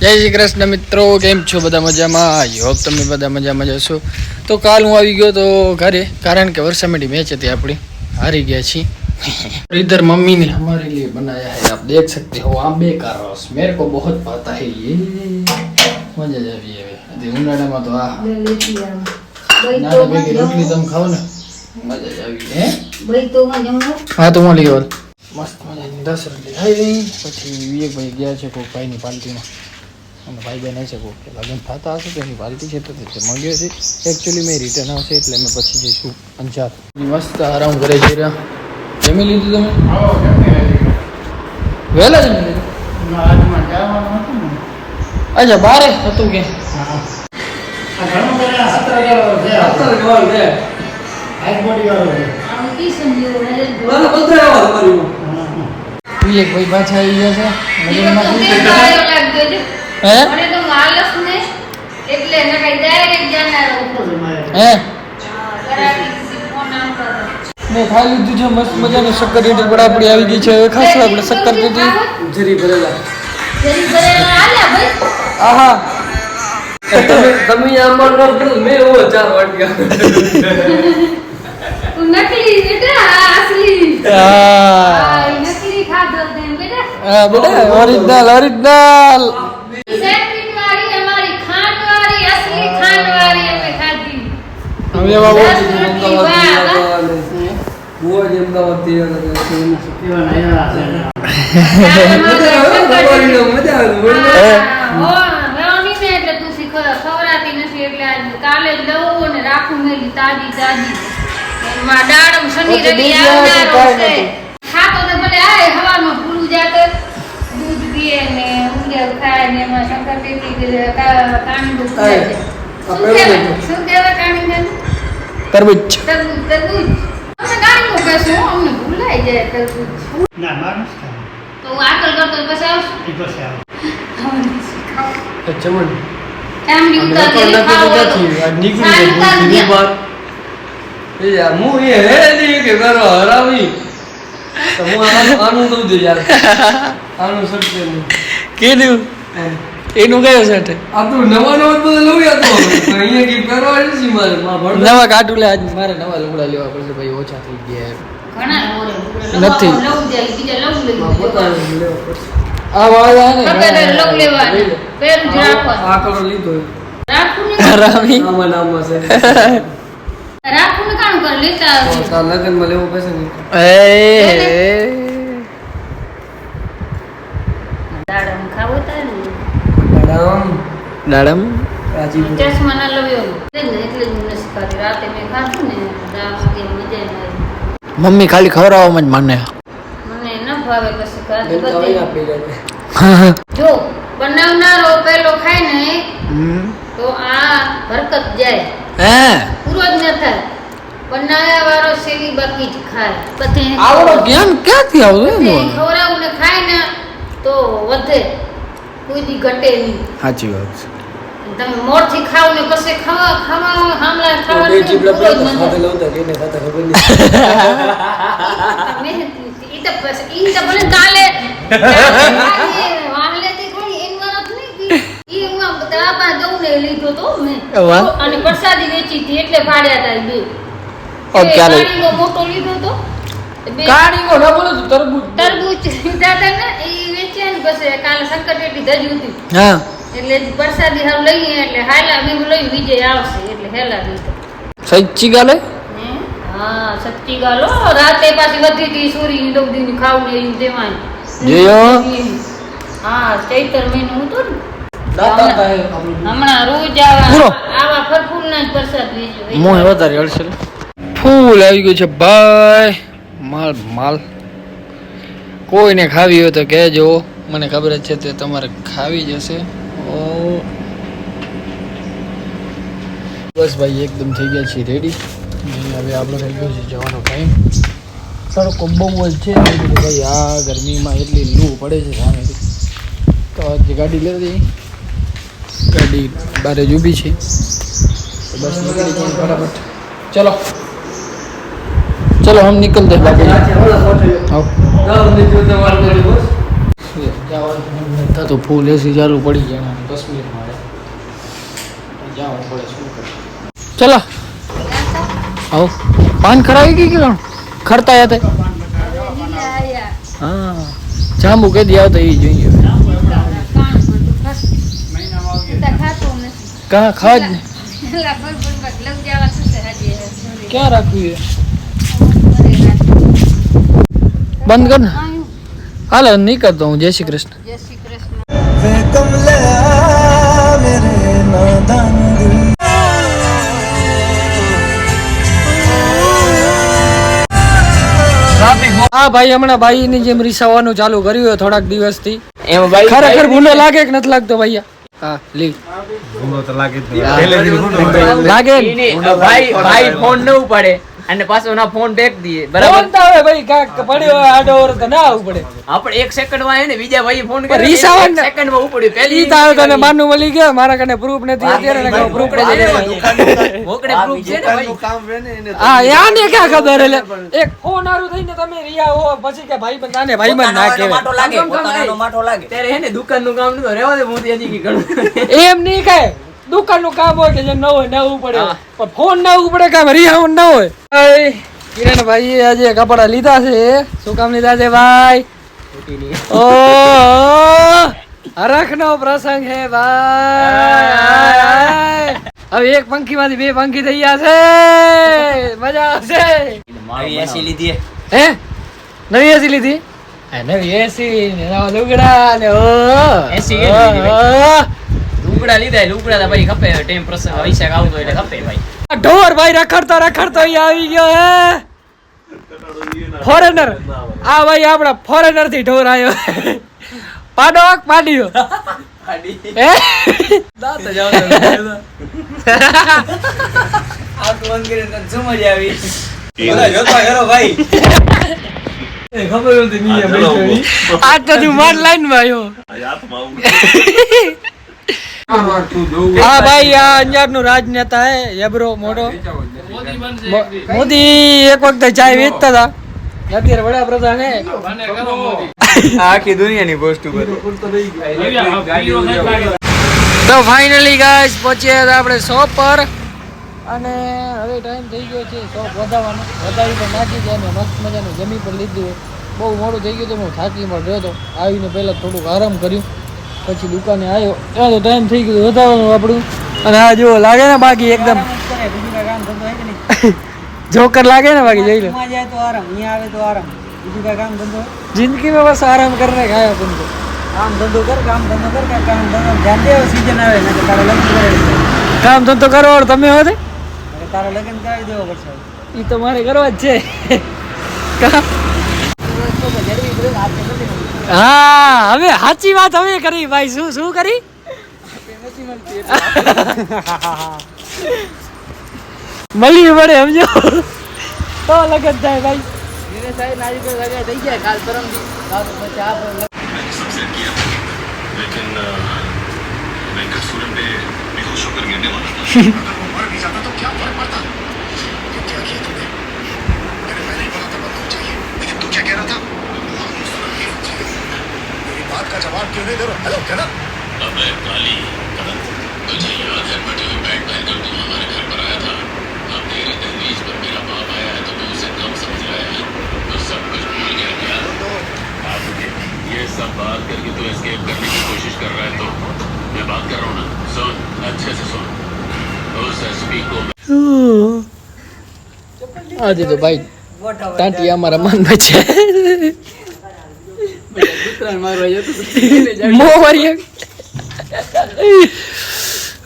જય શ્રી કૃષ્ણ મિત્રો કેમ છો બધા મજામાં આઈ હોપ તમે બધા મજામાં જશો તો કાલ હું આવી ગયો તો ઘરે કારણ કે વર્ષામેટી મેચ હતી આપણી હારી ગયા છીએ इधर मम्मी ने हमारे लिए बनाया है आप देख सकते हो आंबे का रस मेरे को बहुत पता है ये મજા જ આવી હવે અરે ઉનાળામાં તો આ નાના ભેગી રોટલી તમે ખાઓ ને મજા જ આવી હે હા તો મળી ગયો મસ્ત મજાની દસ રોટલી ખાઈ લઈ પછી વિવેકભાઈ ગયા છે કોઈ ભાઈની પાર્ટીમાં અને ભાઈ બહેન હશે કોઈ લગ્ન થતા હશે તો એની પાર્ટી છે તો તે મળ્યો છે. એકચ્યુઅલી મેં રિટર્ન આવશે એટલે અમે પછી જઈશું અંજાર. મસ્ત આરામ કરે છે રહ્યા જમી લીધું તમે? વહેલા જમી લીધું? અચ્છા બારે હતું કે? ભાઈ પાછા આવી ગયા છે. હે? હે? મેં ખાઈ લીધું છે મસ્ત મજાની શક્કર ટેટી પડાપડી આવી ગઈ છે. હવે ખાશું આપણે શક્કર ટેટી જરી ભરેલા. આહા. તમે તમે આમાં ન કરો મેં એવો ચાર વાટકા નકલી બેટા અસલી. હા. નકલી ખાધો તેમ બેટા હા બેટા ઓરિજિનલ ઓરિજિનલ આય હવામાં ભૂલું જાતો દૂધ પીએ ને ઊંધિયું ખાય ને એમાં શંકર કાંડું શું કહેવાય? શું કહેવાય કાંડું તરબૂચ. તરબૂચ તરબૂચ અમને કાંડું કહેશું અમને ભૂલાઈ જાય તરબૂચ ના મારું તો હું આગળ કરતો આવશું. ચામડી ઉતારી. નીકળી જાય ઉતારી એ યાર હું એ હેડી કે કરો હરાવી તો હું આનું આનું દઉં દે યાર. આનું સટકે કે કીધું? એનું કયો સેટ આ તો નવા નવા બધું લઉં યાર તો. અહીંયા કી કરવા નથી મારે? નવા કાઢું લે આજ મારે નવા લુગડા લેવા પડશે ભાઈ ઓછા થઈ ગયા નથી. આ ને? લઉં લેવાની. પેરું જ રાખવાનું. આ કલર લીધો રાખું ને? રામી? આમાં ને છે. રાખું ને કામ કર લેતા તાર લગનમાં લેવો પડશે ને? એ દાડમ ખાવો તાર દાડમ. ચશ્મા લવ્યો એટલે જ ને એટલે જ હું નથી ખાતી. રાતે મેં ખાધું ને મજા મમ્મી ખાલી ખવડાવવામાં જ માને મને ન ભાવે કશું ખાધી બધી. આપી જાય જો બનાવનારો પેલો ખાય ને તો આ હરકત જાય. હે? પૂરો જ ન થાય. બનાવ્યા વાળો સેવી બાકી જ ખાય. પછી આવડો જ્ઞાન ક્યાંથી બધે ખવડાવું ને ખાય ને તો વધે. કોઈ દી ઘટે નહીં. સાચી વાત છે. તમે મોરથી ખાવ ને પછી ખાવા ખાવા હામલા ખાવા બે ચીપડા પૂરો સાથે થાય. લઉં કેને સાથે ખબર નહીં. ઈ તો બસ ઈ તો ભલે વાહલે તે ખાઈ એની વાત નહીં કી. ઈ હું આમ તાપા દઉં ને લીધો તો મેં. અને પ્રસાદી વેચી હતી એટલે ભાડ્યા હતા ઈ બે. ઓ, એ ક્યારે? મોટો લીધો તો. બે કાણીકો ના બોલો તરબૂચ. તરબૂચ લીધા હતા ને ઈ વેચ્યા પછી કાલે શંકર ટેટી ધરી હતી. હા. એટલે પ્રસાદી હાવ લઈએ એટલે હાલા મેં લઈ વિજય આવશે એટલે હેલા લીધો સચ્ચી ગાલે? હા? સચ્ચી ગાલો. રાતે પાછી વધી હતી સુરી દઉદી ની ખાવ ને એવું દેવાની. જોયો? હા. ચૈતર મહિનો હતો ને. દાતા હતા એ આપણું. હમણાં રોજ આવા આવા ફરફૂલ ના જ પ્રસાદ વધારે હળશે ફૂલ આવી ગયું છે ભાઈ. માલ માલ. કોઈને ખાવી હોય તો કહેજો. મને ખબર જ છે તે તમારે ખાવી જશે ઓ. બસ ભાઈ એકદમ થઈ ગયા છીએ રેડી હવે આપણો થઈ ગયો છે જવાનો ટાઈમ સારો કોમ્બો જ છે. ભાઈ આ ગરમીમાં એટલી લૂ પડે છે સામેથી તો આજે ગાડી લેતી ગાડી બારે જ ઊભી છે. બસ નીકળી જાય બરાબર ચલો. ચલો હમ નિકલ દે. બાકી હમણાં પહોંચાડ્યો. आओ દસ મિનિટ તમારે બોસ ये તો ફૂલ એસી ચાલુ પડી જાય ને કાશ્મીરમાં જાવું પડે શું કરે ચલો આવો પાન ખરાવી ગઈ કે કોણ ખરતા હતા લીલા આયા. હા જાંબુ કેદી આવતા એ જોઈએ કામ બધું ખાસ. બધા ખાતું નથી. કા હાલ નીકળતો હું જય શ્રી કૃષ્ણ. હા ભાઈ હમણાં ભાઈ ની જેમ રીસાવાનું ચાલુ કર્યું હોય થોડાક દિવસથી ખરેખર ભૂલો લાગે કે નથી લાગતો ભાઈ? હા લી. લાગે લાગે ભાઈ ભાઈ ફોન ન ઉપાડે. અને પાછો ના ફોન બેક દીએ બરાબર? ફોન તો હવે ભાઈ કાક પડ્યો હોય આડો ઓર તો ના આવું પડે આપણે એક સેકન્ડમાં ને બીજા ભાઈ ફોન કરે રીસાવન ને- સેકન્ડમાં ઉપડ્યું. પેલી તો આવે તને માનવું મળી ગયો મારા કને પ્રૂફ નથી અત્યારે ને પ્રૂફ નથી મોકળે proof છે ને ભાઈ? હા યાર ને ક્યાં ખબર એટલે એક ફોન આરું થઈને તમે રિયા હો પછી કે ભાઈ બંધ આને ભાઈ બંધ ના કહેવાય. ત્યારે હે ને દુકાનનું કામ નતું રેવા દે મોતી હજી કી એમ નહીં કાંઈ. દુકાનનું કામ હોય કે જે ન હોય નવું પડે. પણ ફોન ના ઉપડે કામ રિહાઉન ન હોય. કિરણ ભાઈ આજે કપડા લીધા છે. શું કામ લીધા છે ભાઈ? ઓ હરખ નો પ્રસંગ હે ભાઈ. હવે એક પંખી માંથી બે પંખી થઈ ગયા છે. મજા આવશે. એસી લીધી હે. નવી એસી લીધી? નવી એસી ને નવા લુગડા ને ઓ એસી. લુગડા લીધા લુગડા તો ભાઈ ખપે ટેમ પ્રસંગ વૈશાખ આવતો એટલે ખપે ભાઈ. ઢોર ભાઈ રખડતો રખડતો અહીં આવી ગયો હે? ફોરેનર આ ભાઈ આપણા ફોરેનરથી ઢોર આવ્યો. પાડો પાડ્યો. હે? આ તો તું માર લાઈનમાં આવ્યો હા ભાઈ આ અંજારનું રાજનેતા હે યબરો મોટો મોદી એક વખત ચાય વેચતા હતા અત્યારે વડાપ્રધાન હે. આખી દુનિયાની પોસ્ટ ઉપર. તો ફાઇનલી ગાઈસ પહોંચ્યા હતા આપણે શોપ પર. અને હવે ટાઈમ થઈ ગયો છે શોપ વધારવાનો વધારી પણ નાખી છે અને મસ્ત મજાનું જમી પણ લીધું બહુ મોડું થઈ ગયું હતું હું થાકી પણ રહ્યો હતો. આવીને પહેલાં થોડુંક આરામ કર્યું. પછી દુકાને આવ્યો ત્યાં તો ટાઈમ થઈ ગયો વધારવાનું આપણું. અને આ જો લાગે ને બાકી એકદમ. જોકર લાગે ને બાકી જોઈ લો. જિંદગીમાં બસ આરામ કરને ખાયા પણ કર કામ ધંધો ક્યાં કેવો સીઝન આવે ને તારા લગ્ન કરે કામ ધંધો કરો તમે હોય તારે લગ્ન કરાવી દેવો પડશે. એ તો મારે કરવા જ છે. કા? હા હવે સાચી વાત હવે કરી ભાઈ શું શું કરી મળી પડે સમજો તો લગન થાય ભાઈ लेकिन अ, वेंकट सूरन पे बेहोश होकर गिरने वाला था अगर वो मर भी जाता तो क्या फर्क पड़ता ये क्या किया तूने क्यों नहीं दे रहा हेलो कनक। अबे काली। कनक मुझे याद है बट हुई बैट पहन कर तुम हमारे घर पर आया था। अब तेरी दहलीज पर मेरा बाप आया है तो तू उसे कम समझ रहा है? तो सब कुछ भूल गया क्या? आप ये सब बात करके तू एस्केप करने की कोशिश कर रहा है तो मैं बात कर रहा हूँ ना? सुन अच्छे से सुन। उस एसपी को हाँ। आज तो भाई टांटिया हमारा मन बचे ટાંટિયામાં રમવાનું છે મો મારી.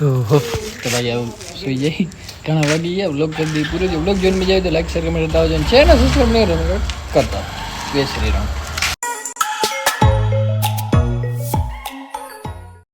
ઓહો તો ભાઈ આવું સુઈ જાય ઘણા વાગી ગયા બ્લોગ કરી દઈએ પૂરો જો બ્લોગ જોઈને મજા આવે તો લાઈક શેર કમેન્ટ આવજો છે ને સબસ્ક્રાઈબ નહીં કરો કરતા જય શ્રી રામ